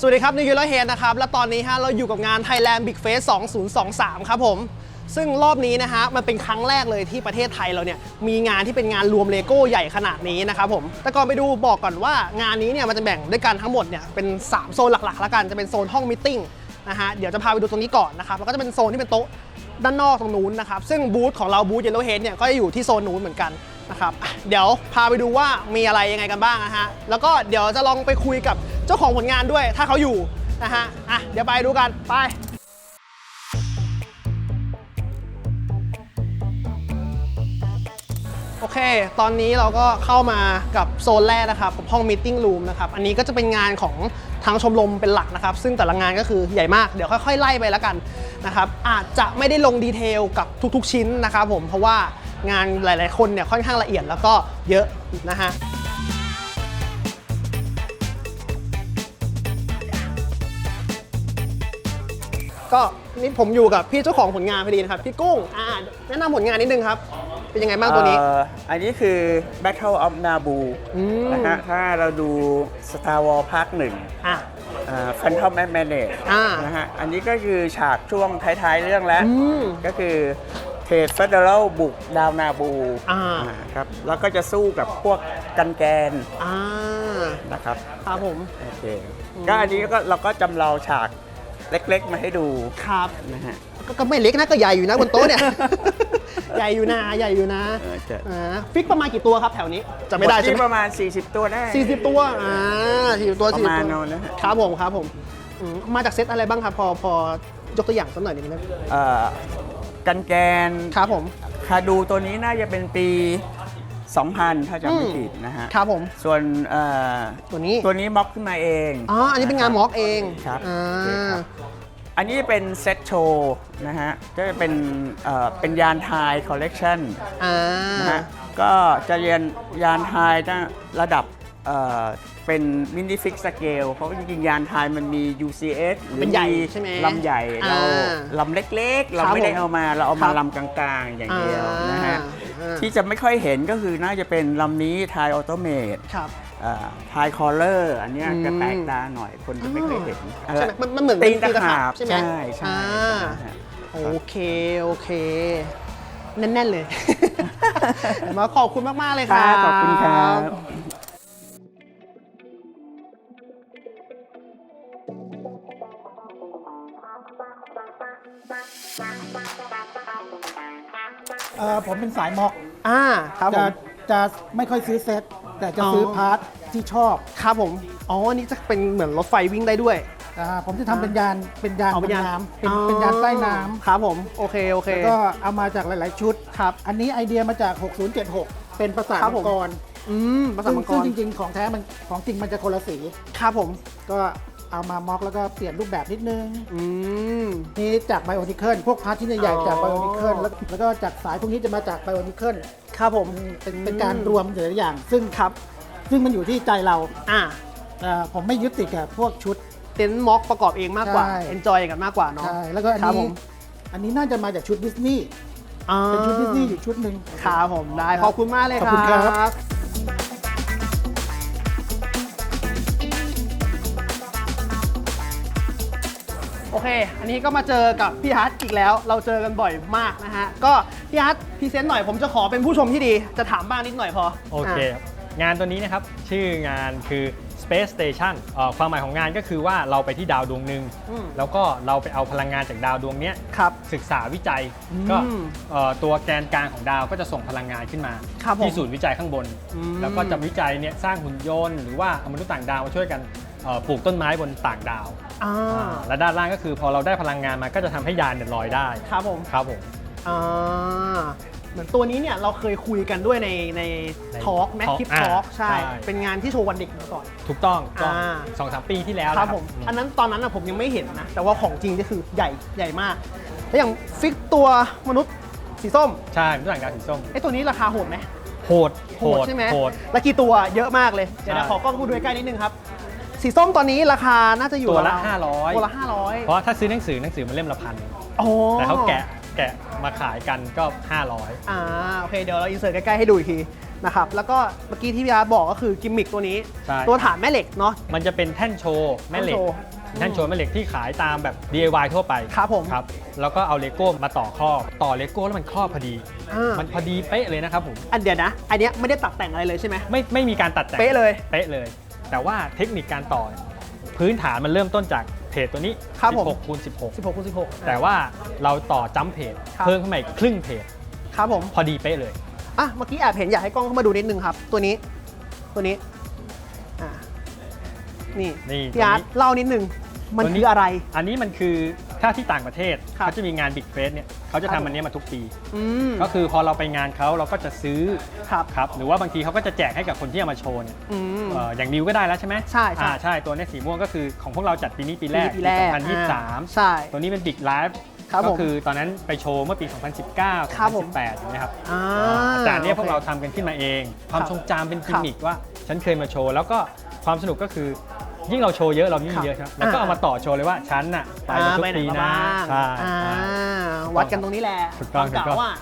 สวัสดีครับนิวยูโรเฮดนะครับ และตอนนี้ฮะเราอยู่กับงาน Thailand Big Face 2023 ครับผม ซึ่งรอบนี้นะฮะมันเป็นครั้งแรกเลยที่ประเทศไทยเราเนี่ยมีงานที่เป็นงานรวมเลโก้ใหญ่ขนาดนี้นะครับผม แต่ก่อนไปดูบอกก่อนว่างานนี้เนี่ยมันจะแบ่งด้วยกันทั้งหมดเนี่ยเป็น 3 โซนหลักๆ แล้วกันจะเป็นโซนห้องมิทติ้งนะฮะเดี๋ยวจะพาไปดูตรงนี้ก่อนนะครับแล้วก็จะเป็นโซนที่เป็นโต๊ะด้านนอกตรงนู้นนะครับซึ่งบูธของเราบูธเยลโลเฮดเนี่ยก็จะอยู่ที่โซนนู้นเหมือนกันนะครับเดี๋ยวพาไปดูว่ามีอะไรยังไงกันบ้างนะฮะแล้วก็เดี๋ยวจะลองไปคุยกับ เจ้าของผลงานด้วยถ้าเขาอยู่นะฮะอะเดี๋ยวไปดูกันไปโอเค ตอนนี้เราก็เข้ามากับโซนแรกนะครับกับห้อง Meeting Room นะครับ อันนี้ก็จะเป็นงานของทางชมรมเป็นหลักนะครับ ซึ่งแต่ละงานก็คือใหญ่มาก เดี๋ยวค่อยๆ ไล่ไปแล้วกันนะครับ อาจจะไม่ได้ลงดีเทลกับทุกๆชิ้นนะครับผม เพราะว่างานหลายๆคนเนี่ยค่อนข้างละเอียดแล้วก็เยอะนะฮะ ก็นี่ผมอยู่กับพี่เจ้าของผลงานพอดีนะครับ พี่กุ้งอ่าแนะนำผลงานนิดนึงครับ เป็นยังไงบ้างตัวนี้ เอ่ออันนี้คือ Battle of Naboo อืม นะฮะ ถ้าเราดู Star Wars ภาคหนึ่งอะ อ่า Phantom Menace อ่า นะฮะ อันนี้ก็คือฉากช่วงท้ายๆเรื่องแล้ว อืม ก็คือเทสเฟเดอรัลบุกดาวนาบูอ่า ครับ แล้วก็จะสู้กับพวกกันแกนอ่านะครับ ครับผม โอเค ก็อันนี้ก็เราก็จำลองฉาก เล็กๆ มาให้ดูครับนะฮะก็ก็ไม่เล็กนะก็ใหญ่อยู่นะบนโต๊ะเนี่ย ใหญ่อยู่นะใหญ่อยู่นะเออใช่อ่าฟิกประมาณกี่ตัวครับแถวนี้จะไม่ได้หใช่ที่ไหมประมาณ 40 ตัวได้ สี่สิบตัวอ่าสี่สิบตัวประสี่สิบมาณตัวนั้นนะฮะครับผมครับผมอืมมาจากเซตอะไรบ้างครับพอพอยกตัวอย่างสักหน่อยได้ไหมเอ่อกันแกนครับผม คาดูตัวนี้น่าจะเป็นปี 2000 ถ้าจำไม่อืมผิดนะฮะครับผม ส่วนเอ่อตัวนี้ ตัวนี้ม็อกขึ้นมาเองอ๋อ อันนี้เป็นงานม็อกเองครับอ่โอเคครัาบอันนี้เป็นเซตโชว์นะฮะก็จะเป็นเอ่อเป็นยานไทยคอลเลกชันอ่านะฮะก็จะเรียนยานไทยนะระดับเอ่อเป็นมินิฟิกสเกลเพราะว่าจริงๆยานไทยมันมี UCS หรือเป็นใหญ่มีใช่ไหมลำใหญ่เราอ่าลำเล็กๆ เราครับไม่ได้ผมเอามาเราเอาครัมาบลำกลางๆ อย่างเดียวนะฮะอ่า ที่จะไม่ค่อยเห็นก็คือน่าจะเป็นลำนี้ไทยออโตเมตครับไทยคอลเลอร์อันเนี้ยอืมจะแปลกตาหน่อยคนจะไม่เคยเห็นใช่ไหมมันมันเหมือนตีนเป็นตะขาบใช่ไหมใช่ใช่อ่าใช่โอเค โอเค แน่น ๆ เลย มาขอบคุณมาก ๆ เลยคครัรับบขอบคุณครับ เอ่อผมเป็นสายม็อกอ่าครับผจะม จะไม่ค่อยซื้อเซ็ตแต่จะอ๋อ ซื้อพาร์ทที่ชอบครับผม อ๋อ นี่จะเป็นเหมือนรถไฟวิ่งได้ด้วยอ่าผมจะทำเป็นยานเป็นยานเอาเป็นยานบน้ำเป็นอ๋อเป็นยานใต้น้ำครับผม โอเค โอเค แล้วก็เอามาจากหลาย ๆ ชุด ครับ อันนี้ไอเดียมาจาก 6076 เป็นภาษาครับมัผมงกรอืมภาษาซึ่งมังกซึ่งรจริง ๆ ของแท้มันของจริงมันจะคนละสี ครับผม ก็ เอามาม็อกแล้วก็เปลี่ยนรูปแบบนิดนึง อืม นี่จากไบโอนิเคิลพวกพาร์ทที่ใหญ่อ๋อ ๆจากไบโอนิเคิลแล้วแล้วก็จากสายพวกนี้จะมาจากไบโอนิเคิลครับผม เป็นเป็นการรวมหลายๆอย่าง ซึ่งครับ ซึ่งมันอยู่ที่ใจเราอ่าอ่าผมไม่ยึดติดกับพวกชุด เต็นท์ม็อกประกอบเองมากกว่า ใช่ เอนจอยกันมากกว่าเนาะ ใช่แล้วก็อันครับผนี้ม อันนี้น่าจะมาจากชุดดิสนีย์อ่าเป็นชุดดิสนีย์อยู่ชุดหนึ่ง ครับผมได้ ขอบคุณมากเลยขอบคุณครับโอเค อันนี้ก็มาเจอกับพี่ฮัทอีกแล้ว เราเจอกันบ่อยมากนะฮะ ก็พี่ฮัทพรีเซนต์หน่อย ผมจะขอเป็นผู้ชมที่ดี จะถามบ้างนิดหน่อยพอโอเคะครับงานตัวนี้นะครับ ชื่องานคือ Space Station เอ่อความหมายของงานก็คือว่าเราไปที่ดาวดวงหนึ่งอืม แล้วก็เราไปเอาพลังงานจากดาวดวงเนี้ยครับ ศึกษาวิจัยอืมก็เอ่อตัวแกนกลางของดาวก็จะส่งพลังงานขึ้นมา ครับผมที่ศูนย์วิจัยข้างบน อืม แล้วก็จะวิจัยเนี่ยสร้างหุ่นยนต์หรือว่าเอามนุษย์ต่างดาวมาช่วยกัน เอ่อปลูกต้นไม้บนต่างดาวอ่าอ่าและด้านล่างก็คือพอเราได้พลังงานมาก็จะทำให้ยานเนี่ยลอยได้ครับผมครับผม อ่าเหมือนตัวนี้เนี่ยเราเคยคุยกันด้วยในในในทอล์กแม็ก Talk คลิปอ่าทอล์กใช่ ใช่ เป็นงานที่โชว์วันเด็กมาก่อน ถูกต้องก็อ่า สองสามปีที่แล้วครับนะผมอันนั้นตอนนั้นนะผมยังไม่เห็นนะ แต่ว่าของจริงก็คือใหญ่ใหญ่มาก แล้วอย่างฟิกตัวมนุษย์สีส้มใช่มนุษย์ต่างดาวสีส้มไอ้ตัวนี้ราคาโหดไหมโหดโหดใช่ไหมโหด แล้วกี่ตัวเยอะมากเลย เดี๋ยวใช่ นะขอกล้องดูใกล้ๆนิดนึงครับ สีส้มตอนนี้ราคาน่าจะอยู่ตัวละราวๆ500 ตัวละ500 เพราะถ้าซื้อหนังสือหนังสือมันเล่มละพันโอ้แต่เขาแกะแกะมาขายกันก็ 500 อ่าโอเค เดี๋ยวเราอินเสิร์ตใกล้ ๆ ให้ดูอีกทีนะครับแล้วก็เมื่อกี้ที่พี่อาร์ตบอกก็คือกิมมิคตัวนี้ ใช่ ตัวฐานแม่เหล็กเนาะ มันจะเป็นแท่นโชว์แม่เหล็ก แท่นโชว์แท่นโชว์แม่เหล็กที่ขายตามแบบ DIY ทั่วไปครับผมครับแล้วก็เอาเลโก้มาต่อครอบต่อเลโก้แล้วมันครอบพอดี อ่ามันพอดีเป๊ะเลยนะครับผมอันเดียวนะ อันเนี้ยไม่ได้ตัดแต่งอะไรเลยใช่ไหม ไม่ไม่มีการตัดแต่งเป๊ะเลย เป๊ะเลย แต่ว่าเทคนิคการต่อ พื้นฐานมันเริ่มต้นจากเพจตัวนี้ ครับผม 16คูณ16 16คูณ16 แต่ว่าเราต่อจัมเพจครับ เพิ่มขึ้นมาอีกครึ่งเพจครับผม พอดีเป๊ะเลย อะ เมื่อกี้แอบเห็นอยากให้กล้องเข้ามาดูนิดนึงครับ ตัวนี้ ตัวนี้ อ่านี่นี่พี่อาร์ตตัวนี้เล่านิดนึง มันตัวนี้ คืออะไร อันนี้มันคือถ้าที่ต่างประเทศครับ เขาจะมีงานบิ๊กเฟสเนี่ย เขาจะครับทำอันเนี้ยมาทุกปี อืม ก็คือพอเราไปงานเขาเราก็จะซื้อครับครับหรือว่าบางทีเขาก็จะแจกให้กับคนที่เอามาโชว์เนี่ยอืม เอ่ออย่างนิวก็ได้แล้วใช่ไหมใช่ใช่ อ่าใช่ตัวเนี้ยสีม่วงก็คือของพวกเราจัดปีนี้ปีแรกปีแรก2023 ใช่ ตัวนี้เป็นบิ๊กไลฟ์ครับก็ผมคือตอนนั้นไปโชว์เมื่อปี 2019 ครับผม2018อย่างเงี้ยครับอ่าแต่อันเนี้ยพวกโอคเราทำกันขึ้นมาเอง ความครับทรงจำเป็นกิครัมบมิกว่า ฉันเคยมาโชว์ แล้วก็ความสนุกก็คือ ยิ่งเราโชว์เยอะเรายิ่งครับเยอะครับแล้วก็อ่าเอามาต่อโชว์เลยว่าฉันน่ะไปมาอ่าทุไปกไหนปีมานะบ้างใช่อ่าอ่าวัดกันตรงนี้แหละถูกต้องความถูกต้องเก่าอะ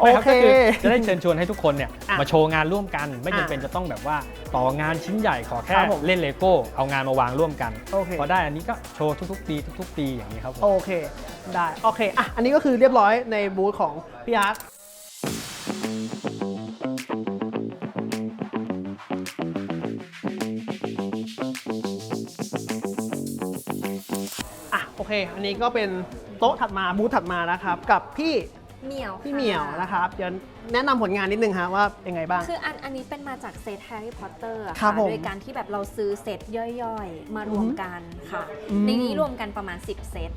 โอไม่รับเคก็คือจะได้เชิญชวนให้ทุกคนเนี่ยอะมาโชว์งานร่วมกัน ไม่อะจำเป็นจะต้องแบบว่าต่องานชิ้นใหญ่ขอแค่ครับผมเล่นเลโก้เอางานมาวางร่วมกันโอเคพอได้อันนี้ก็โชว์ทุก ๆ ปีทุก ๆ ปีอย่างนี้ครับผมโอเคได้โอเคอะอันนี้ก็คือเรียบร้อยในบูธของพี่อาร์ต เค อันนี้ก็เป็นโต๊ะถัดมาบูธถัดมานะครับ กับพี่เหมียวพี่ค่ะเหมียวนะครับเดี๋ยวแนะนำผลงานนิดนึงฮะว่าเป็นไงบ้าง คืออันอันนี้เป็นมาจากเซตแฮร์รี่พอตเตอร์ครัค่ะบผมโดยการที่แบบเราซื้อเซตย่อยๆ มารวมกันค่ะ อืม ในนี้รวมกันประมาณ 10 เซต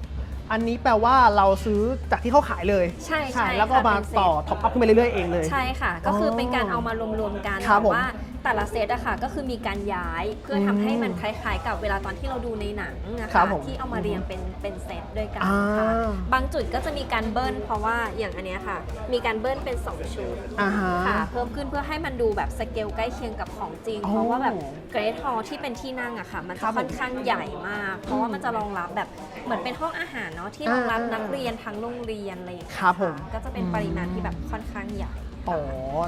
อันนี้แปลว่าเราซื้อจากที่เขาขายเลยใช่ใช่แล้วก็ค่ะมาเป็นเซ็ตต่อท็อปอัพขึ้นไปเรื่อยๆเองเลย ใช่ค่ะ ก็คือเป็นการเอามารวมๆกันครับแต่ผมว่า แต่ละเซตอะค่ะก็คือมีการย้ายเพื่อทำให้มันคล้ายๆ กับเวลาตอนที่เราดูในหนังนะครัคะบผมที่เอามาเรียงเป็นเป็นเซตด้วยกันอ่าค่ะบางจุดก็จะมีการเบิ้ลเพราะว่าอย่างอันเนี้ยค่ะ มีการเบิ้ลเป็น2ชุด อ่าฮะ ค่ะเพิ่มขึ้นเพื่อให้มันดูแบบสเกลใกล้เคียงกับของจริง โอ้เพราะว่าแบบเกรทฮอลที่เป็นที่นั่งอะค่ะ มันครัจะบผมค่อนข้างใหญ่มาก เพราะว่ามันจะรองรับแบบเหมือนเป็นห้องอาหารเนาะที่รองรับอ่านักเรียนทั้งโรงเรียนอะไรอย่างเงี้ยครับผม ก็จะเป็นปริมาณที่แบบค่อนข้างใหญ่ อ๋อ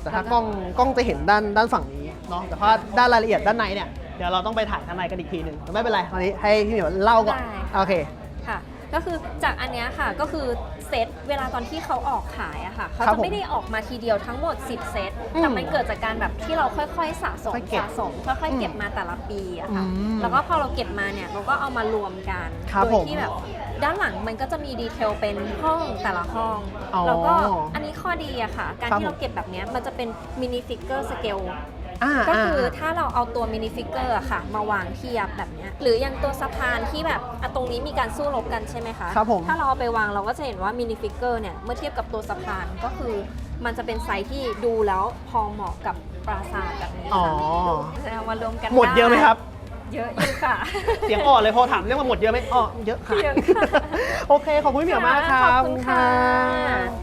แต่ถ้ากล้องกล้องจะเห็นด้านด้านฝั่งนี้เนาะแต่ว่าด้านรายละเอียดด้านในเนี่ยเดี๋ยวเราต้องไปถ่ายข้างในกันอีกทีหนึ่งแต่ไม่เป็นไรตอนนี้ให้พี่เหมียวเล่าก่อน ได้ค่ะโอเคค่ะ ก็คือจากอันเนี้ยค่ะก็คือเซตเวลาตอนที่เขาออกขายอะค่ะเขาครับจะผมไม่ได้ออกมาทีเดียวทั้งหมด 10 เซตอืมแต่มันเกิดจากการแบบที่เราค่อยๆสะสมค่อยเก็บสะสมค่อยๆเก็บมาแต่ละปีอะค่ะอืมแล้วก็พอเราเก็บมาเนี่ยเราก็เอามารวมกันครับโดผยมที่แบบด้านหลังมันก็จะมีดีเทลเป็นห้องแต่ละห้องอ๋อแล้วก็อันนี้ข้อดีอะค่ะ การครับที่เราเก็บแบบเนี้ยมันจะเป็นมินิฟิกเกอร์สเกล อ่าก็คืออ่าถ้าเราเอาตัวมินิฟิกเกอร์อะค่ะ มาวางเทียบแบบเนี้ยหรืออย่างตัวสะพานที่แบบอะตรงนี้มีการสู้รบกันใช่ไหมคะครับผม ถ้าเราเอาไปวางเราก็จะเห็นว่ามินิฟิกเกอร์เนี่ยเมื่อเทียบกับตัวสะพานก็คือมันจะเป็นไซส์ที่ดูแล้วพอเหมาะกับปราสาทแบบนี้อ๋อค่ะเอามารวมกันหมดเยอะไหมครับ เยอะอยู่ค่ะ เสียงอ่อนเลยพอถามเรื่องว่าหมดเยอะไหมอ๋อเยอะค่ะ เยอะค่ะ โอเค ขอบคุณพี่เหมียวมากครับขอบคุณค่ะ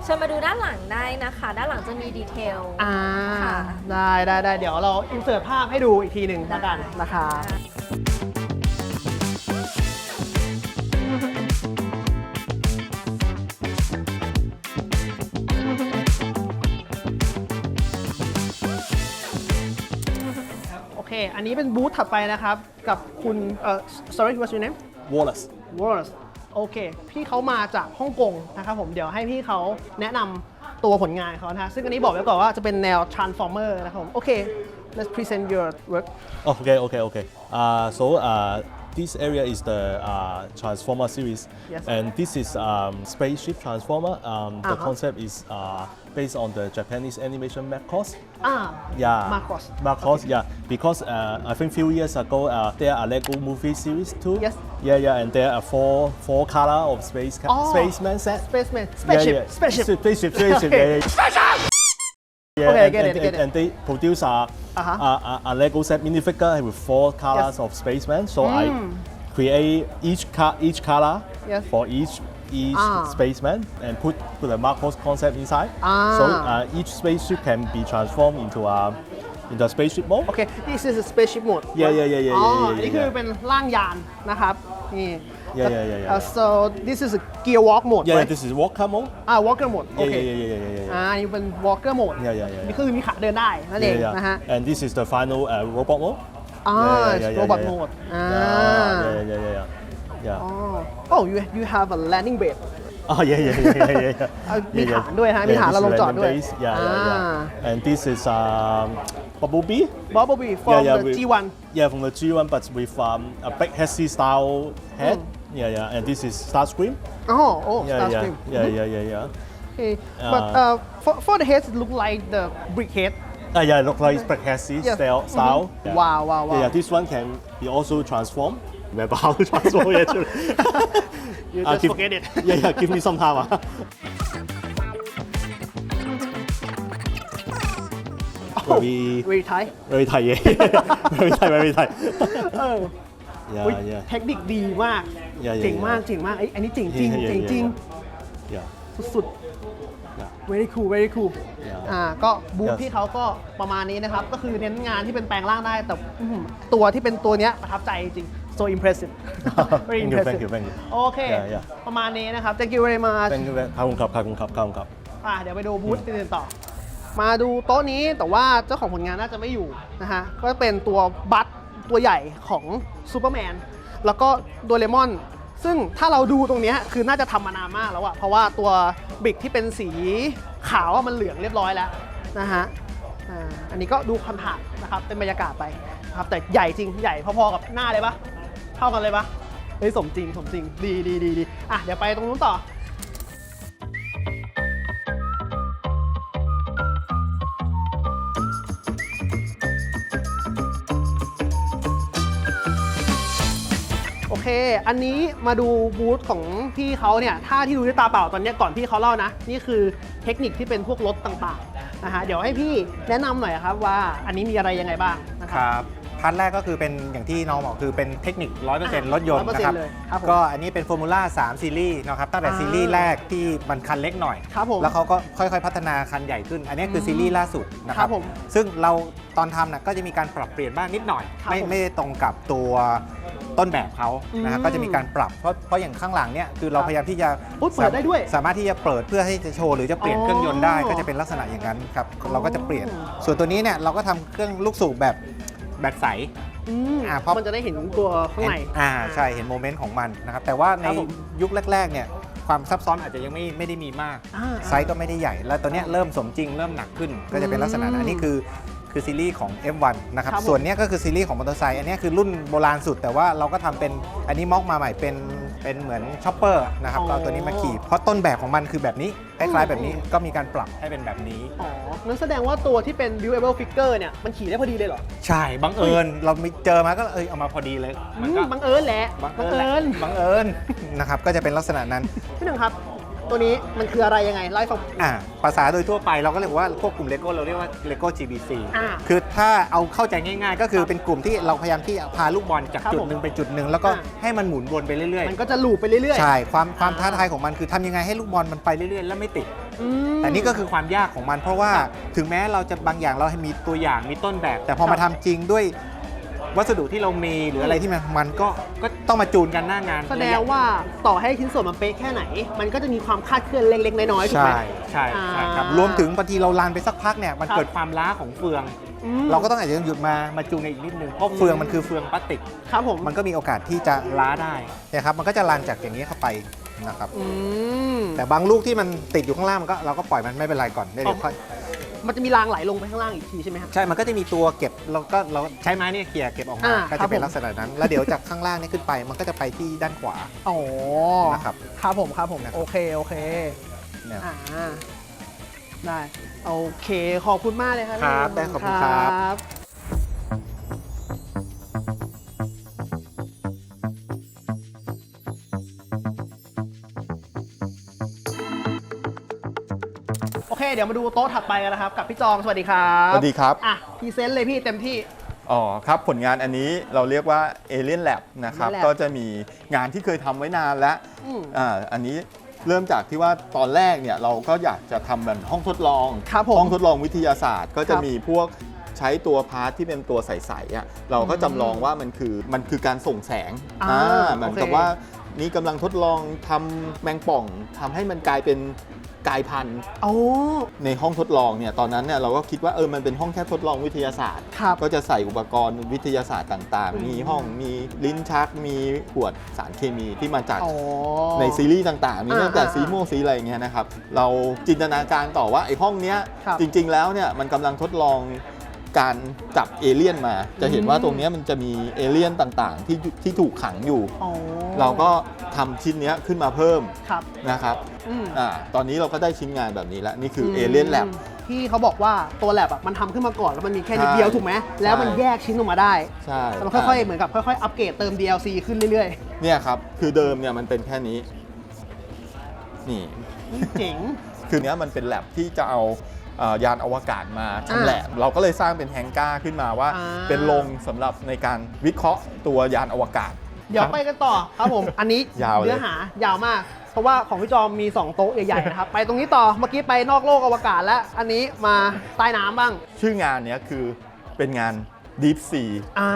เชิญมาดูด้านหลังได้นะคะ ด้านหลังจะมีดีเทล อ่าค่ะ ได้ได้ได้เดี๋ยวเราอินเสิร์ตภาพให้ดูอีกทีหนึ่งแล้วกันนะคะโอ อันนี้เป็นบูธถัดไปนะครับ กับคุณเอ่อ sorry what's your name Wallace. Wallace โอเค พี่เขามาจากฮ่องกงนะครับผมเดี๋ยวให้พี่เขาแนะนำตัวผลงานเขานะฮะซึ่งอันนี้บอกไว้ก่อนว่าจะเป็นแนว transformer นะครับผมโอเค let's present your work Oh, okay, okay, okay. Uh, so uh, this area is the uh, Transformer series, Yes. and this is um, spaceship Transformer. Um, The Uh-huh. concept is uh, based on the Japanese animation Macross. อ่า Yeah, Macross. Macross, yeah. Because uh, I think few years ago uh, there are Lego movie series too. Yes. Yeah, yeah, and there are four four color of space ca- Oh. spaceman set. spaceman Yeah, spaceship yeah. spaceship Spaceship, spaceship. Okay. yeah, yeah. Yeah, Okay, I and, get it, and, I get and, and they produce a, Uh-huh. a, a, a Lego set minifigure with four colors Yes. of spaceman. So Mm. I create each car, each color Yes. for each each Ah. spaceman and put, put the Marcos concept inside. Ah. So uh, each spaceship can be transformed into a in the spaceship mode. โอเค this is a spaceship mode Yeah, yeah, yeah, yeah, อ๋อ yeah, yeah, อันนี้คือ yeah. เป็นร่างยานนะครับ นี่ Yeah, yeah, yeah, yeah, Uh, so this is a gear walk mode Yeah, yeah, right? this is walker mode. อ่า walker mode โอ Yeah, เค yeah, yeah, yeah, yeah, yeah, yeah. อ่าอันนี้เป็น walker mode Yeah, yeah, yeah, นี่ yeah. คือมีขาเดินได้นั่นเอง Yeah, yeah. นะฮะ And this is the final uh, robot mode. อ่า Yeah, yeah, yeah, yeah, robot yeah. mode อ่า Yeah, yeah, yeah, yeah, yeah. Yeah. อ๋อ oh you you have a landing bed Oh yeah, yeah, yeah, yeah, yeah. เอา yeah. มี Yeah, ฐาน yeah. ด้วยฮะ มี Yeah, ฐาน this เรา is ลงจอด landing ด้วย base. Yeah, yeah, อ่า yeah. And this is um, Bumblebee. Bumblebee from yeah, yeah, the with- G1 Yeah, from the G1, but with um, a big hessy style head. Yeah, yeah. And this is Starscream. อ๋อโอ้ Yeah, Starscream yeah, yeah, yeah, yeah, yeah. okay but uh, for for the head it look like the brick head Uh, yeah, look like big hessy Yes. style. style. Mhm. Yeah. Wow, wow, wow. Yeah, yeah, this one can be also transformed. Remember how to transform it actually? you Uh, just give- forget it Yeah, yeah. Give me some time. ah. very, very tight very tight. Yeah. very tight. Very tight. เออ yeah, อุ๊ย yeah, เทคนิคดีมาก Yeah, yeah, เจ๋งมาก yeah. เจ๋งมากไอ้อันนี้เจ๋งจริง Yeah, yeah, เจ๋ง yeah, จริง yeah. สุด Yeah. ๆ very cool very cool Yeah. อ่าก็บูธ Yes. พี่เขาก็ประมาณนี้นะครับ ก็คือเน้นงานที่เป็นแปลงร่างได้ แต่อื้อหือตัวที่เป็นตัวเนี้ยประทับใจจริง so impressive very Thank you, impressive thank you, thank you. โอเค Yeah, yeah. ประมาณนี้นะครับ thank you very much Thank you. very- ขอบคุณครับขอบคุณครับขอบคุณครับ อะเดี๋ยวไปดูบูธอื่นๆต่อ มาดูโต๊ะนี้แต่ว่าเจ้าของผลงานน่าจะไม่อยู่นะฮะ ก็เป็นตัวบัตตัวใหญ่ของซูเปอร์แมนแล้วก็โดเรมอน ซึ่งถ้าเราดูตรงเนี้ยคือน่าจะทำมานานมากแล้วอะเพราะว่าตัวบิกที่เป็นสีขาวอะมันเหลืองเรียบร้อยแล้วนะฮะอ่าอันนี้ก็ดูคำผ่านนะครับเป็นบรรยากาศไปนะครับแต่ใหญ่จริงใหญ่พอๆกับหน้าเลยปะ เท่ากันเลยปะเฮ้ยสมจริงสมจริงดีดีดีดีอะเดี๋ยวไปตรงนู้นต่อโอเค อันนี้มาดูบูธของพี่เขาเนี่ย ถ้าที่ดูด้วยตาเปล่าตอนนี้ก่อนพี่เขาเล่านะ นี่คือเทคนิคที่เป็นพวกรถต่างๆ นะฮะ เดี๋ยวให้พี่แนะนำหน่อยครับว่าอันนี้มีอะไรยังไงบ้างนะครับรับ พาร์ทแรกก็คือเป็นอย่างที่น้องบอกคือเป็นเทคนิค 100%รถยนต์นะครับ 100%เลยครับผมก็อันนี้เป็น Formula 3 ซีรีส์นะครับตั้งแต่อ่าซีรีส์แรกที่มันคันเล็กหน่อย ครับผมแล้วเขาก็ค่อยๆ พัฒนาคันใหญ่ขึ้น อันนี้คือซีรีส์ล่าสุดนะคครัรับบ ผมซึ่งเราตอนทำนะก็จะมีการปรับเปลี่ยนบ้างนิดหน่อย ครับไม่ผมไม่ได้ตรงกับตัวต้นแบบเขานะฮะอืมก็จะมีการปรับเพราะเพราะอย่างข้างหลังเนี่ยคือเราครับพยายามที่จะอุ๊ยเปิดได้ด้วยสามารถที่จะเปิดเพื่อให้จะโชว์หรือจะเปลี่ยนอ๋อเครื่องยนต์ได้ก็จะเป็นลักษณะอย่างนั้นครับเราก็จะเปลี่ยน ส่วนตัวนี้เนี่ยเราก็ทำเครื่องลูกสูบแบบ แบบใสอืมอ่าเพราะ มันจะได้เห็นตัวข้างใน อ่าใช่เห็นโมเมนต์ของมันนะครับ แต่ว่าในครับผม ยุคแรกๆเนี่ยความซับซ้อนอาจจะยังไม่ไม่ได้มีมาก อ่า ไซส์ก็ไม่ได้ใหญ่ แล้วตัวเนี้ยเริ่มสมจริงเริ่มหนักขึ้น ก็จะเป็นลักษณะนั้นอันนี้คือคือซีรีส์ของ F1 นะครับ ครับผม ส่วนเนี้ยก็คือซีรีส์ของมอเตอร์ไซค์อันเนี้ยคือรุ่นโบราณสุด แต่ว่าเราก็ทำเป็นอันนี้มอกมาใหม่เป็น เป็นเหมือนช็อปเปอร์นะครับเราเอาตัวนี้มาขี่ เพราะต้นแบบของมันคือแบบนี้คล้ายๆแบบนี้ก็มีการปรับให้เป็นแบบนี้อ๋องั้นแสดงว่าตัวที่เป็น viewable figure เนี่ยมันขี่ได้พอดีเลยเหรอ ใช่บังเอิญเราไม่เจอมาก็เอยเอามาพอดีเลยอืมันมก็บังเอิญแหละบังเอิญแหละบังเอิญนะครับก็จะเป็นลักษณะนั้นพี่หนึ่งครับ ตัวนี้มันคืออะไรยังไงเล่าให้ฟัง อ่าภาษาโดยทั่วไปเราก็เรียกว่าพวกกลุ่มเลโก้เราเรียกว่าเลโก้ GBC อ่าคือถ้าเอาเข้าใจง่ายๆ ก็คือเป็นกลุ่มที่เราพยายามที่จะพาลูกบอลจากครับจุดผมหนึ่งไปจุดหนึ่งแล้วก็อ่า ให้มันหมุนวนไปเรื่อยมันก็จะลูปไปเรื่อยๆใช่ ความความอ่าท้าทายของมันคือทำยังไงให้ลูกบอลมันไปเรื่อยๆ แล้วไม่ติด อืม แต่นี่ก็คือความยากของมัน เพราะว่าถึงแม้เราจะบางอย่างเราให้มีตัวอย่างมีต้นแบบ แต่พอครัมาบทำจริงด้วย วัสดุที่เรามีหรืออะไรที่มันมันก็ก็ต้องมาจูนกันหน้างานแสดงว่าต่อให้ชิ้นส่วนมันเป๊ะแค่ไหน มันก็จะมีความคาดเคลื่อนเล็กๆน้อยๆถูกไหมใช่ใช่ใช่ครับอ่ารวมถึงบางทีเราลานไปสักพักเนี่ยมันครับเกิดความล้าของเฟืองอืมเราก็ต้องอาจจะหยุดมามาจูนกันอีกนิดนึงเพราะเฟืองมันคือเฟืองพลาสติกครับผมมันก็มีโอกาสที่จะล้าได้นะครับมันก็จะลานจากอย่างนี้เข้าไปนะครับอืมแต่บางลูกที่มันติดอยู่ข้างล่างมันก็เราก็ปล่อยมันไม่เป็นไรก่อนเดี๋ยวอ๋อค่อย มันจะมีรางไหลลงไปข้างล่างอีกทีใช่ไหมครับใช่ มันก็จะมีตัวเก็บเราก็เราใช้ไม้เนี่ยเขี่ยเก็บออกมา อ่าก็ครัจะบเป็นผม ลักษณะนั้น แล้วเดี๋ยวจากข้างล่างเนี่ยขึ้นไป มันก็จะไปที่ด้านขวา อ๋อนะครับครับผมครับผมนะครับ โอเคโอเคเนี่ย อ่าได้โอเคขอบคุณมากเลยครับครับได้ขอบคุณครับ บ เคเดี๋ยวมาดูโต๊ะถัดไปกันนะครับ กับพี่จองสวัสดีครับสวัสดีครับ อะพรีเซนต์เลยพี่เต็มที่ อ๋อครับผลงานอันนี้เราเรียกว่า Alien Lab นะครับ Alien Lab ก็จะมีงานที่เคยทำไว้นานแล้วอืม อ่าอันนี้เริ่มจากที่ว่าตอนแรกเนี่ยเราก็อยากจะทำแบบห้องทดลอง ครับผมห้องทดลองวิทยาศาสตร์ ก็จะครับมีพวกใช้ตัวพาร์ทที่เป็นตัวใสๆอะเราก็จำลองว่ามันคือมันคือการส่งแสงอ่าเหมือนโอเคกับว่า นี่กำลังทดลองทำแมงป่องทำให้มันกลายเป็น กลายพันธุ์ โอ้ ในห้องทดลองเนี่ยตอนนั้นเนี่ยเราก็คิดว่าเออมันเป็นห้องแค่ทดลองวิทยาศาสตร์ ครับก็จะใส่อุปกรณ์วิทยาศาสตร์ต่างอืม ๆ มีห้องมีลิ้นชักมีขวดสารเคมีที่มาจาก อ๋อ ในซีรีส์ต่างๆ มีตั้งแต่อ่าสีม่วงสีอะไรอย่างเงี้ยนะครับ เราจินตนาการต่อว่าไอ้ห้องเนี้ยครับจริงๆแล้วเนี่ยมันกำลังทดลองการจับเอเลี่ยนมา จะเห็นว่าอืมตรงเนี้ยมันจะมีเอเลี่ยนต่างๆ ที่อยู่ที่ถูกขังอยู่ อ๋อ เราก็ ทำชิ้นเนี้ยขึ้นมาเพิ่มครับนะครับอืม อ่าตอนนี้เราก็ได้ชิ้นงานแบบนี้แล้ว นี่คือเอเลี่ยนแลบที่เขาบอกว่าตัวแลบอะมันทำขึ้นมาก่อนแล้วมันมีแค่นิดใช่เดียวถูกไหมแล้วมันใช่แยกชิ้นออกมาได้ใช่แล้วมันค่อยๆ เหมือนกับค่อยๆ อัปเกรดเติม DLC ขึ้นเรื่อยเนี่ยครับ คือเดิมเนี่ยมันเป็นแค่นี้ นี่ๆเจ๋ง คือเนี้ยมันเป็นแลบที่จะเอาเอ่อยานอวกาศมาชำแหละเราก็เลยสร้างเป็นแฮงก้าขึ้นมาว่า อ่าเป็นโรงสำหรับในการวิเคราะห์ตัวยานอวกาศ เดี๋ยวไปกันต่อครับผม อันนี้ยาวเลย เนื้อหายาวมาก เพราะว่าของพี่จอมมี 2 โต๊ะใหญ่ๆนะครับ ไปตรงนี้ต่อ เมื่อกี้ไปนอกโลกอวกาศแล้ว อันนี้มาใต้น้ำบ้าง ชื่องานเนี้ยคือเป็นงาน Deep Sea อ่า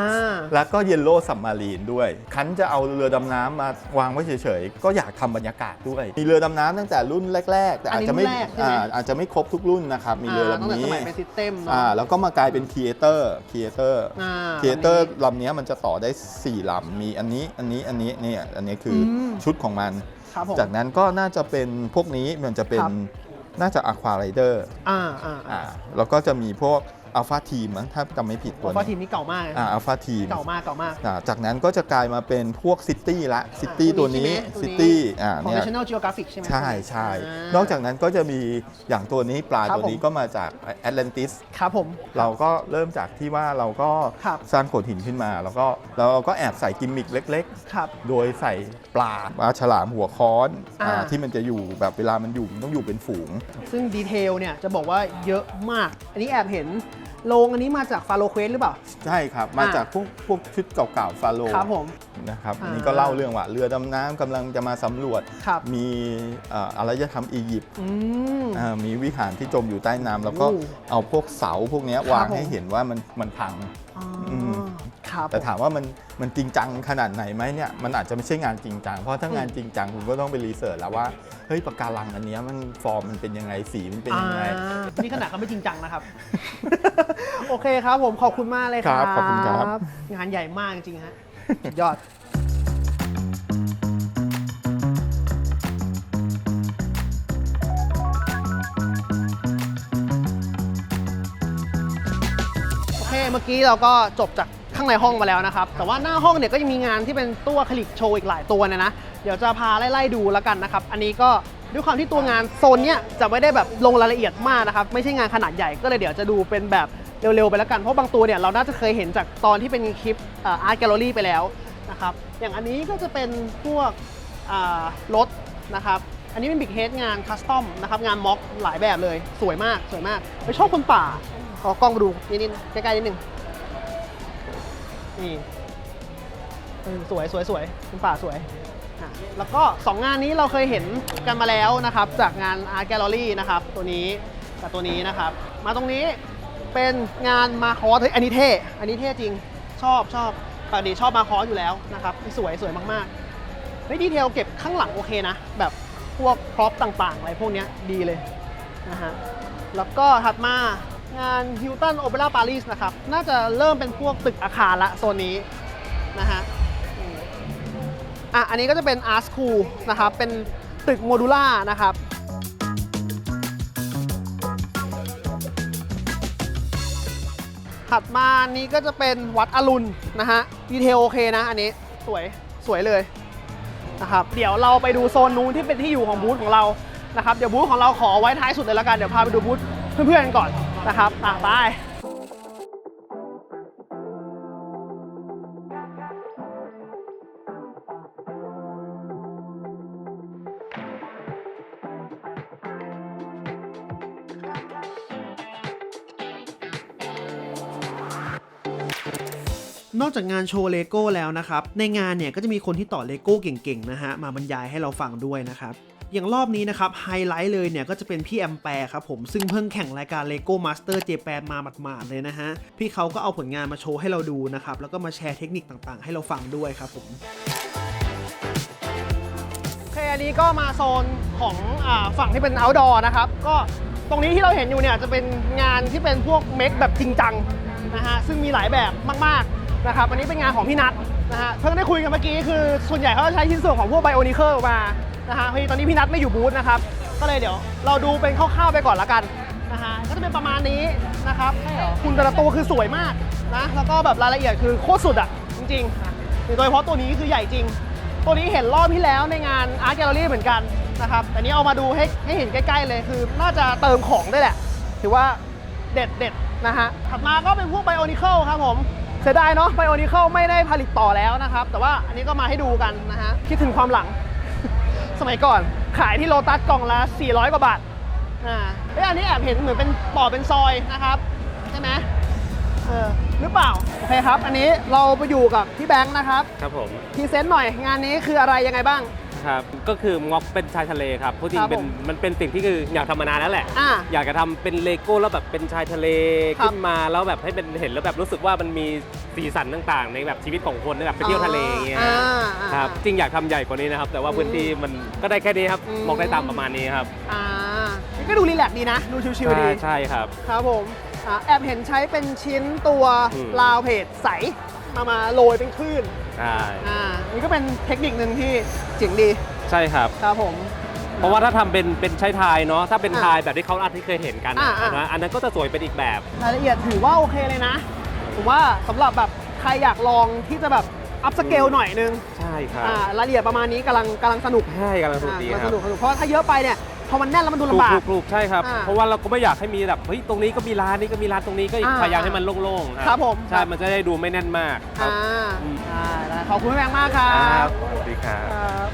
แล้วก็ Yellow Submarine ด้วย คันจะเอาเรือดำน้ำมาวางไว้เฉยๆ ก็อยากทำบรรยากาศด้วย มีเรือดำน้ำตั้งแต่รุ่นแรก ๆ แต่อาจจะไม่อันนี้รุ่นแรกใช่ไหม อ่าอาจจะไม่ครบทุกรุ่นนะครับ มีเรือตั้งลำแต่นี้สมัยเป็นซิสเต็มเนาะ อ่าแล้วก็มากลายเป็น Creator Creator อ่า Creator ลำเนี้ยมันจะต่อได้ 4ลำมีอันนี้อันนี้อันนี้เนี่ยอันนี้คืออม ชุดของมัน ครับผม จากนั้นก็น่าจะเป็นพวกนี้มันจะเป็นครับ น่าจะ Aqua Rider อ่าอ่า อ่าแล้วก็จะมีพวก Alpha Team มั้งถ้าจำไม่ผิดตัวเพราะนี้ทีมนี้เก่ามากเลยอ่า Alpha Team เก่ามากเก่ามาก อ่าจากนั้นก็จะกลายมาเป็นพวกซิตี้ละซิตี้อ่าตัวนี้ใช่ไหมซิตี้ อ่าของ เนี่ย National Geographic ใช่ไหม ใช่ใช่อ่านอกจากนั้นก็จะมีอย่างตัวนี้ปลาครับตัวนี้ผม ก็มาจากแอตแลนติส ครับผม เราก็เริ่มจากที่ว่าเราก็ครับ สร้างโขดหินขึ้นมา แล้วก็แล้วเราก็แอบใส่กิมมิคเล็ก ครับ ๆ โดยใส่ปลาปลาฉลามหัวค้อนอ่า อ่าที่มันจะอยู่แบบเวลามันอยู่มันต้องอยู่เป็นฝูง ซึ่งดีเทลเนี่ยจะบอกว่าเยอะมาก อันนี้แอบเห็น โรงอันนี้มาจากฟาโลเควสหรือเปล่า ใช่ครับ มาอ่าจากพวกพวกชุดเก่าๆฟาโลครับผมนะครับอันอ่านี้ก็เล่าเรื่องว่าเรือดำน้ำกำลังจะมาสำรวจครับมีเอ่ออารยธรรมอียิปต์อืมอ่ามีวิหารที่จมอยู่ใต้น้ำแล้วก็โอ้เอาพวกเสาพวกเนี้ยครับวางผมให้เห็นว่ามันมันพังอ๋อม ครับแต่ถามว่ามันมันจริงจังขนาดไหนไหมเนี่ยมันอาจจะไม่ใช่งานจริงจังเพราะถ้างานจริงจังคุณก็ต้องไปรีเสิร์ชแล้วว่าเฮ้ยปะการังอันเนี้ยมันฟอร์มมันเป็นยังไงสีมันเป็นยังไงอ่านี่ขนาดเขาไม่จริงจังนะครับ โอเคครับผมขอบคุณมากเลยคครัรับบขอบคุณครับ งานใหญ่มากจริงๆฮะสุดยอด โอเคเมื่อกี้เราก็จบจาก ข้างในห้องมาแล้วนะครับ แต่ว่าหน้าห้องเนี่ยก็ยังมีงานที่เป็นตู้อะคลิกโชว์อีกหลายตัวเนี่ยนะ เดี๋ยวจะพาไล่ๆดูแล้วกันนะครับ อันนี้ก็ด้วยความที่ตัวงานโซนเนี้ยจะไม่ได้แบบลงรายละเอียดมากนะครับ ไม่ใช่งานขนาดใหญ่ก็เลยเดี๋ยวจะดูเป็นแบบเร็วๆไปแล้วกัน เพราะบางตัวเนี่ยเราน่าจะเคยเห็นจากตอนที่เป็นคลิปอาร์ตแกลเลอรี่ไปแล้วนะครับ อย่างอันนี้ก็จะเป็นพวกรถนะครับ อันนี้เป็นบิ๊กเฮดงานคัสตอมนะครับ งานม็อกหลายแบบเลย สวยมาก สวยมากไปชอบคนป่า ขอกล้องดูนิดๆใกล้ๆนิดนึง นี่เออสวยสวยสวยเป็นป่าสวยอะแล้วก็ 2 งานนี้เราเคยเห็นกันมาแล้วนะครับ จากงาน Art Gallery นะครับ ตัวนี้กับตัวนี้นะครับ มาตรงนี้เป็นงานมาคอสเฮ้ยอันนี้เท่อันนี้เท่จริงชอบชอบปกติชอบมาคอสอยู่แล้วนะครับสวยสวยมากๆเฮ้ยดีเทลเก็บข้างหลังโอเคนะ แบบพวกพร็อพต่างๆ อะไรพวกเนี้ยดีเลยนะฮะแล้วก็ถัดมา งาน Hilton Opera Paris นะครับ น่าจะเริ่มเป็นพวกตึกอาคารละโซนนี้นะฮะอะอันนี้ก็จะเป็น Art School นะครับ เป็นตึกโมดูล่านะครับถัดมานี้ก็จะเป็นวัดอรุณนะฮะดีเทลโอเคนะ อันนี้สวยสวยเลยนะครับเดี๋ยวเราไปดูโซนนู้นที่เป็นที่อยู่ของบูธของเรานะครับเดี๋ยวบูธของเราขอไว้ท้ายสุดเลยล้วกันเดี๋ยวพาไปดูบูธเพื่อนๆกันก่อน นะครับอะไปนอกจากงานโชว์เลโก้แล้วนะครับ ในงานเนี่ยก็จะมีคนที่ต่อเลโก้เก่งๆนะฮะ มาบรรยายให้เราฟังด้วยนะครับ อย่างรอบนี้นะครับไฮไลท์เลยเนี่ยก็จะเป็นพี่แอมแปร์ครับผมซึ่งเพิ่งแข่งรายการ LEGO Master Japan มาหมาดๆเลยนะฮะ พี่เขาก็เอาผลงานมาโชว์ให้เราดูนะครับ แล้วก็มาแชร์เทคนิคต่างๆ ให้เราฟังด้วยครับผมโอเคอันนี้ก็มาโซนของอฝั่งที่เป็น outdoor นะครับ ก็ตรงนี้ที่เราเห็นอยู่เนี่ยจะเป็นงานที่เป็นพวกเมคแบบจริงจังนะฮะซึ่งมีหลายแบบมากๆนะครับอันนี้เป็นงานของพี่นัทนะฮะเพิ่งได้คุยกันเมื่อกี้คือส่วนใหญ่เขาจะใช้ชิ้นส่วนของพวกไบโอนิเคิลมา นะฮะพอดีตอนนี้พี่นัทไม่อยู่บูธนะครับ ก็เลยเดี๋ยว เราดูเป็นคร่าวๆไปก่อนละกันนะฮะก็จะเป็นประมาณนี้นะครับคุณแต่ละตัวคือสวยมากนะแล้วก็แบบรายละเอียดคือโคตรสุดอะจริงๆโดยเฉพาะตัวนี้คือใหญ่จริง ตัวนี้เห็นรอบที่แล้วในงาน Art Gallery เหมือนกันนะครับแต่นี้เอามาดูให้ให้เห็นใกล้ๆเลยคือน่าจะเติมของได้แหละ ถือว่าเด็ดเด็ดนะฮะถัดมาก็เป็นพวกไบโอนิเคิลครับผมเสียดายเนาะไบโอนิเคิลไม่ได้ผลิตต่อแล้วนะครับ แต่ว่าอันนี้ก็มาให้ดูกันนะฮะคิดถึงความหลัง สมัยก่อน ขายที่โลตัสกล่องละ 400 กว่าบาทอ่าเอ้ยอันนี้แอบเห็นเหมือนเป็นต่อเป็นซอยนะครับ ใช่ไหมเออหรือเปล่า โอเคครับ อันนี้เราไปอยู่กับพี่แบงค์นะครับ ครับผมพรีเซนต์หน่อยงานนี้คืออะไรยังไงบ้าง ครับ ก็คือม็อกเป็นชายทะเลครับพูดจริคงรับเป็นผมมันเป็นสิ่งที่คืออยากทำมานานแล้วแหละ อ่าอยากจะทำเป็นเลโก้แล้วแบบเป็นชายทะเลครับขึ้นมาแล้วแบบให้เป็นเห็นแล้วแบบรู้สึกว่ามันมีสีสันต่างๆ ในแบบชีวิตของคนในแบบไปเที่ยวทะเลอย่างเงี้ยอ่าอ่าครับจริงอยากทำใหญ่กว่านี้นะครับ แต่ว่าพื้นที่มันก็ได้แค่นี้ครับอืม มองได้ตามประมาณนี้ครับอ่านี่ก็ดูรีแลกซ์ดีนะ ดูชิวๆดี ใช่ใช่ครับ ครับผมอ่าแอบเห็นใช้เป็นชิ้นตัวอืม ลาวเพจใส มามาโรยเป็นคลื่น ใช่อ่านี่ก็เป็นเทคนิคหนึ่งที่เจ๋งดีใช่ครับ ครับผม เพราะว่าถ้าทำเป็นเป็นใช้ทายเนาะถ้าเป็นอ่าทายแบบที่เขาอาจที่เคยเห็นกันอ่าอะอ่า นะอันนั้นก็จะสวยเป็นอีกแบบ รายละเอียดถือว่าโอเคเลยนะ ผมว่าสำหรับแบบใครอยากลองที่จะแบบ อัพสเกลหน่อยนึงใช่ครับอ่ารายละเอียดประมาณนี้กำลังกำลังสนุกใช่กำลังสนุกดีอ่ากำลังครัสบนุกสนุกเพราะว่าถ้าเยอะไปเนี่ยพอมันแน่นแล้วมันดูกรุลำบากกรุกใช่ครับ อ่าเพราะว่าเราก็ไม่อยากให้มีแบบเฮ้ยตรงนี้ก็มีร้านนี้ก็มีร้านตรงนี้ก็อ่าพยายามให้มันโล่งๆครับผม ใช่มันจะได้ดูไม่แน่นมากครัอ่าบอืมได้ได้ขอบคุณพี่แบงค์มากครัครับบ สวัสดีครับ ครับ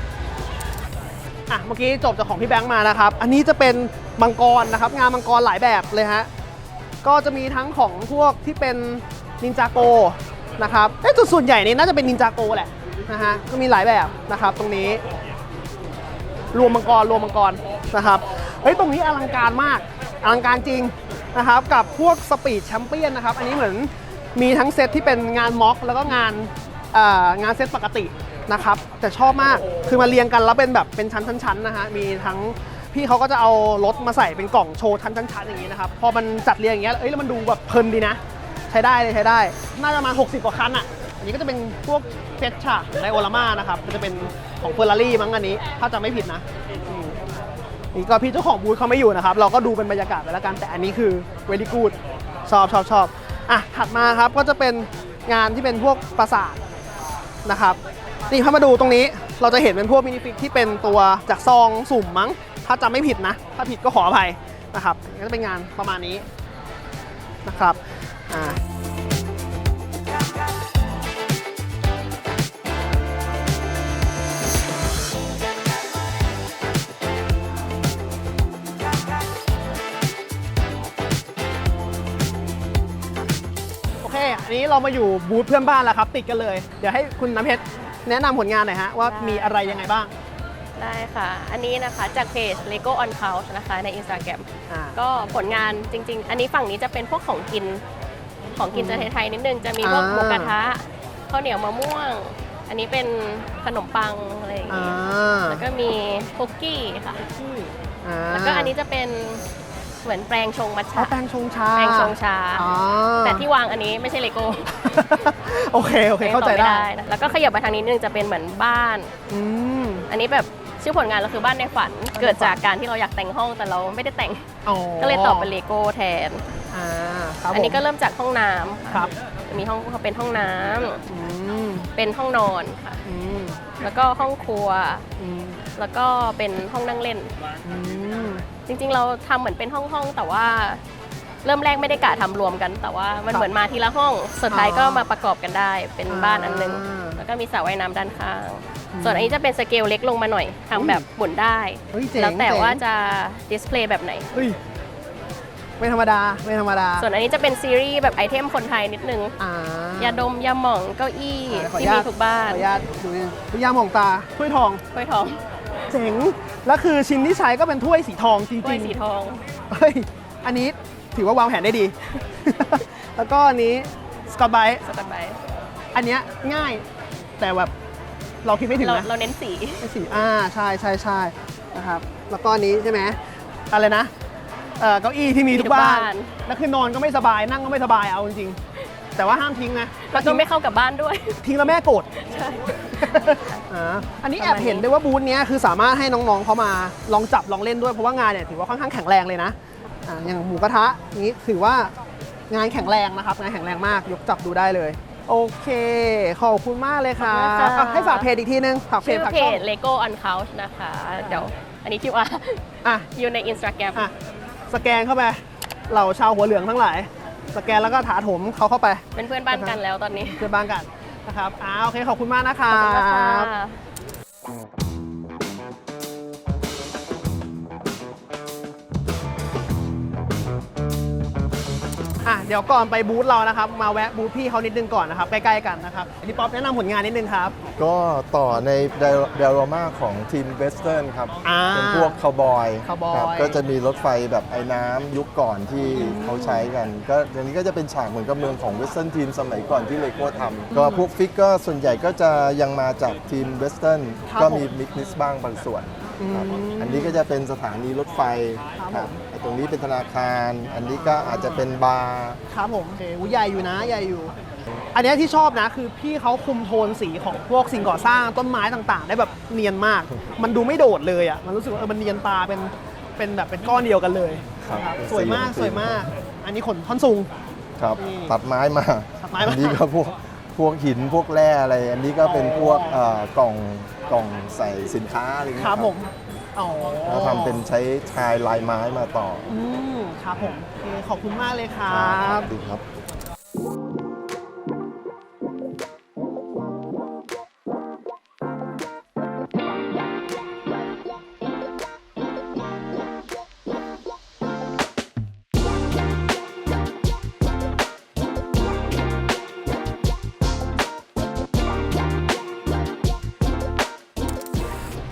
อะเมื่อกี้จบจากของพี่แบงค์มานะครับ อันนี้จะเป็นมังกรนะครับ งานมังกรหลายแบบเลยฮะ ก็จะมีทั้งของพวกที่เป็นนินจาโก นะครับเอ้ยจุดส่วนใหญ่นี่น่าจะเป็นนินจาโกแหละนะฮะก็มีหลายแบบนะครับตรงนี้ รวมมังกรรวมมังกรนะครับเฮ้ยตรงนี้อลังการมากอลังการจริงนะครับกับพวกสปีดแชมเปี้ยนนะครับอันนี้เหมือนมีทั้งเซตที่เป็นงานม็อกแล้วก็งานงานเซตปกตินะครับแต่ชอบมากคือมาเรียงกันแล้วเป็นแบบเป็นชั้นๆๆนะฮะมีทั้งพี่เขาก็จะเอารถมาใส่เป็นกล่องโชว์ชั้นๆอย่างนี้นะครับพอมันจัดเรียงอย่างเงี้ยเอ้ยแล้วมันดูแบบเพลินดีนะ ใช้ได้เลยใช้ได้ น่าจะประมาณ60 กว่าคันอะ อันนี้ก็จะเป็นพวกเซตฉากไดโอลาม่านะครับก็จะเป็นของเฟอร์รารี่มั้งอันนี้ ถ้าจำไม่ผิดนะอืมนี่ก็พี่เจ้าของบูธเขาไม่อยู่นะครับ เราก็ดูเป็นบรรยากาศไปแล้วกัน แต่อันนี้คือ very good ชอบชอบชอบอะถัดมาครับก็จะเป็นงานที่เป็นพวกปราสาทนะครับ นี่ถ้ามาดูตรงนี้เราจะเห็นเป็นพวกมินิฟิกที่เป็นตัวจากซองสุ่มมั้ง ถ้าจำไม่ผิดนะ ถ้าผิดก็ขออภัยนะครับก็จะเป็นงานประมาณนี้นะครับ อ่าโอเค อันนี้เรามาอยู่บูธเพื่อนบ้านแล้วครับ ติดกันเลย เดี๋ยวให้คุณน้ำเพชรแนะนำผลงานหน่อยฮะ ว่ามีอะไรยังไงบ้าง ได้ค่ะ อันนี้นะคะจากเพจ Lego on Couch นะคะใน Instagram อ่า ก็ผลงานจริง ๆ อันนี้ฝั่งนี้จะเป็นพวกของกิน ของกินจะไทยๆนิดนึงจะมีพวกอ่าหมูกระทะข้าวเหนียวมะม่วง อันนี้เป็นขนมปังอะไรอย่างอ่างี้แล้วก็มีคุกกี้ค่ะอ่าแล้วก็อันนี้จะเป็นเหมือนแปรงชงมัทอ๋อฉะแป้งชงชาแปรงชงชาอ๋อแต่ที่วางอันนี้ไม่ใช่เลโก้โอเคโอเค เข้าใจได้นะแล้วก็ขยับมาทางนี้นิดนึงจะเป็นเหมือนบ้านอืมอันนี้แบบชื่อผลงานเราคือบ้านในฝัน เกิดจากการที่เราอยากแต่งห้องแต่เราไม่ได้แต่งอ๋อก็เลยตอบเป็นเลโก้แทน อ่าครับอันนี้ผมก็เริ่มจากห้องน้ำครับมีห้องเป็นห้องน้ำอืมเป็นห้องนอนค่ะ อืมแล้วก็ห้องครัว อืมแล้วก็เป็นห้องนั่งเล่น อืมจริงๆ เราทำเหมือนเป็นห้องๆ แต่ว่า เริ่มแรกไม่ได้กะทำรวมกัน แต่ว่ามันครับเหมือนมาทีละห้อง สุดท้ายอ๋อก็มาประกอบกันได้ เป็นบ้านอันหนึงอ่าแล้วก็มีสระว่ายน้ำด้านข้างอืมส่วนอันนี้จะเป็นสเกลเล็กลงมาหน่อยทำแบบหมุนได้ เฮ้ยเจ๋งแล้วแต่เจ๋งว่าจะดิสเพลย์แบบไหน เฮ้ย ไม่ธรรมดา ไม่ธรรมดาส่วนอันนี้จะเป็นซีรีส์แบบไอเทมคนไทยนิดนึงอ่ายาดมยาหม่องเก้าอี้ขออที่นุญามีตทุกบ้าขอนอนุญาตดูนิดนึงพยายามมองตาถ้วยทองถ้วยทองเจ๋งแล้วคือชิ้นที่ใช้ก็เป็นถ้วยสีทองจริงๆถ้วยสีทองเฮ้ยอันนี้ถือว่าวางแผนได้ดี แล้วก็อันนี้สกอตไบต์สกัดไปอันเนี้ยง่ายแต่แบบเราคิดไม่ถึงเรานะเราเน้นสีไอ้สีอ่าใช่ใช่ใช่นะครับแล้วก็อันนี้ใช่ไหมอะไรนะ เอ่อเก้าอี้ที่มีทุกบ้าน มีทุกบ้าน แล้วคือนอนก็ไม่สบายนั่งก็ไม่สบายเอาจริงๆ แต่ว่าห้ามทิ้งนะแล้วก็ไม่เข้ากับบ้านด้วย ทิ้งแล้วแม่โกรธ ใช่ อ่าอันนี้แอบเห็นด้วยว่าบูธเนี้ยคือสามารถให้น้องๆเขามาลองจับลองเล่นด้วยเพราะว่างานเนี่ยถือว่าค่อนข้างแข็งแรงเลยนะอ่าอย่างหมูกระทะนี้ถือว่างานแข็งแรงนะครับงานแข็งแรงมากยกจับดูได้เลย โอเค ขอบคุณมากเลยค่ะขอบคุณค่ะ อะให้ฝากเพจอีกทีนึงฝากเพจชื่อฝากเพช่องจ Lego on Couch นะคะ เดี๋ยวอันนี้ QR อะอยู่ใน Instagram อะ สแกนเข้าไปเหล่าชาวหัวเหลืองทั้งหลาย สแกนแล้วก็ถาโถมเขาเข้าไปเป็นเพื่อนบ้านกันแล้วตอนนี้ เพื่อนบ้านกันนะครับอ่าโอเคขอบคุณมากนะคขรัอบคุณนะคบะ อะเดี๋ยวก่อนไปบูธเรานะครับ มาแวะบูธพี่เขานิดนึงก่อนนะครับ ใกล้ๆกันนะครับพี่ป๊อปแนะนำผลงานนิดนึงครับ ก็ต่อในเดลมาของทีมเวสเทิร์นครับ อ่าเป็นพวกคาวบอย cowboy ครับก็จะมีรถไฟแบบไอ้น้ำยุคก่อนที่เขาใช้กัน ก็อย่างนี้ก็จะเป็นฉากเหมือนกับเมืองของเวสเทิร์นทีมสมัยก่อนที่เลโก้ทำก็พวกฟิกก็ส่วนใหญ่ก็จะยังมาจากทีมเวสเทิร์นครับก็ผมมีมิกนิสบ้างบางส่วน ครับอืมอันนี้ก็จะเป็นสถานีรถไฟครับครับไอ้ตรงนี้เป็นธนาคาร อันนี้ก็อาจจะเป็นบาร์ครับผมโอเคอุ๊ยใหญ่อยู่นะใหญ่อยู่ อันเนี้ยที่ชอบนะคือพี่เขาคุมโทนสีของพวกสิ่งก่อสร้างต้นไม้ต่างๆ ได้แบบเนียนมาก มันดูไม่โดดเลยอะมันรู้สึกว่าเออมันเนียนตาเป็นเป็นแบบเป็นก้อนเดียวกันเลยครับนะครับเป็นสวยมากสีของสวยมาก อันนี้ขนท่อนซุง ครับนี่ตัดไม้มาตัดไม้มา อันนี้ก็พวก พวกหินพวกแร่อะไร อันนี้ก็เป็นพวกเอ่อกล่องกล่องใส่สินค้าอะไรอย่างคเงี้ยรับผมอ๋อแล้วทำเป็นใช้ชายลายไม้มาต่ออืมครับผมโอเคขอบคุณมากเลยครับ ดีครับ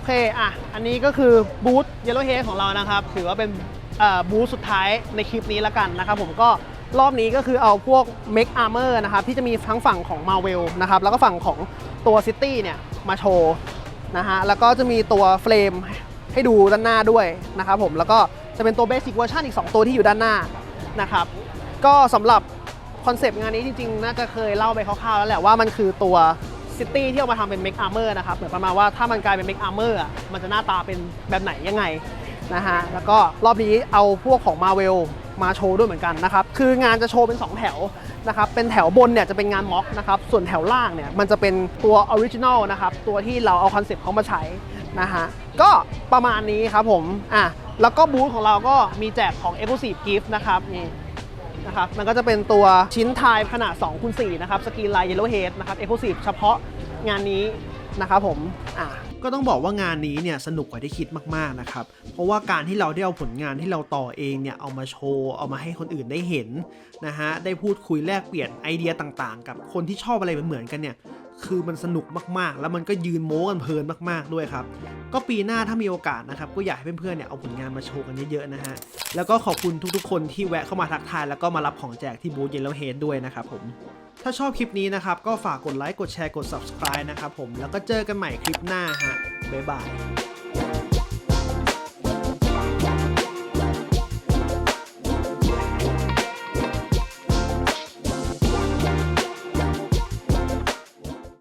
เคอะอันนี้ก็คือบูธ Yellow Head ของเรานะครับ ถือว่าเป็นบูธสุดท้ายในคลิปนี้แล้วกันนะครับผมก็รอบนี้ก็คือเอาพวก Make Armor นะครับ ที่จะมีทั้งฝั่งของ Marvel นะครับ แล้วก็ฝั่งของตัว City เนี่ยมาโชว์นะฮะ แล้วก็จะมีตัวเฟรมให้ดูด้านหน้าด้วยนะครับผม แล้วก็จะเป็นตัว Basic Version อีก 2 ตัวที่อยู่ด้านหน้านะครับ ก็สำหรับคอนเซปต์งานนี้จริงๆ น่าจะเคยเล่าไปคร่าวๆแล้วแหละว่ามันคือตัว ซิตี้ที่เอามาทำเป็น Make Armor นะครับเหมือนประมาณว่าถ้ามันกลายเป็น Make Armor อะมันจะหน้าตาเป็นแบบไหนยังไงนะฮะแล้วก็รอบนี้เอาพวกของ Marvel มาโชว์ด้วยเหมือนกันนะครับ คืองานจะโชว์เป็น 2 แถวนะครับ เป็นแถวบนเนี่ยจะเป็นงานม็อกนะครับ ส่วนแถวล่างเนี่ยมันจะเป็นตัวออริจินอลนะครับ ตัวที่เราเอาคอนเซปต์เขามาใช้นะฮะ ก็ประมาณนี้ครับผม อะ แล้วก็บูธของเราก็มีแจกของ Exclusive Gift นะครับนี่ นะครับ มันก็จะเป็นตัวชิ้นทายขนาด2คูณ4นะครับ สกรีนลายเยลโล่เฮดนะครับ เอ็กซ์คลูซีฟเฉพาะงานนี้นะครับผม อะก็ต้องบอกว่างานนี้เนี่ยสนุกกว่าที่คิดมากๆนะครับ เพราะว่าการที่เราได้เอาผลงานที่เราต่อเองเนี่ยเอามาโชว์เอามาให้คนอื่นได้เห็นนะฮะได้พูดคุยแลกเปลี่ยนไอเดียต่างๆ กับคนที่ชอบอะไรเหมือนๆกันเนี่ย คือมันสนุกมากๆ แล้วมันก็ยืนโม้กันเพลินมาก ๆด้วยครับ ก็ปีหน้าถ้ามีโอกาสนะครับก็อยากให้เพื่อนๆเนี่ยเอาผลงานมาโชว์กันเยอะๆนะฮะ แล้วก็ขอบคุณทุกๆ คนที่แวะเข้ามาทักทายแล้วก็มารับของแจกที่บูธเยลโลเฮดด้วยนะครับผม ถ้าชอบคลิปนี้นะครับก็ฝากกดไลค์กดแชร์กด subscribe นะครับผมแล้วก็เจอกันใหม่คลิปหน้าฮะบ๊ายบาย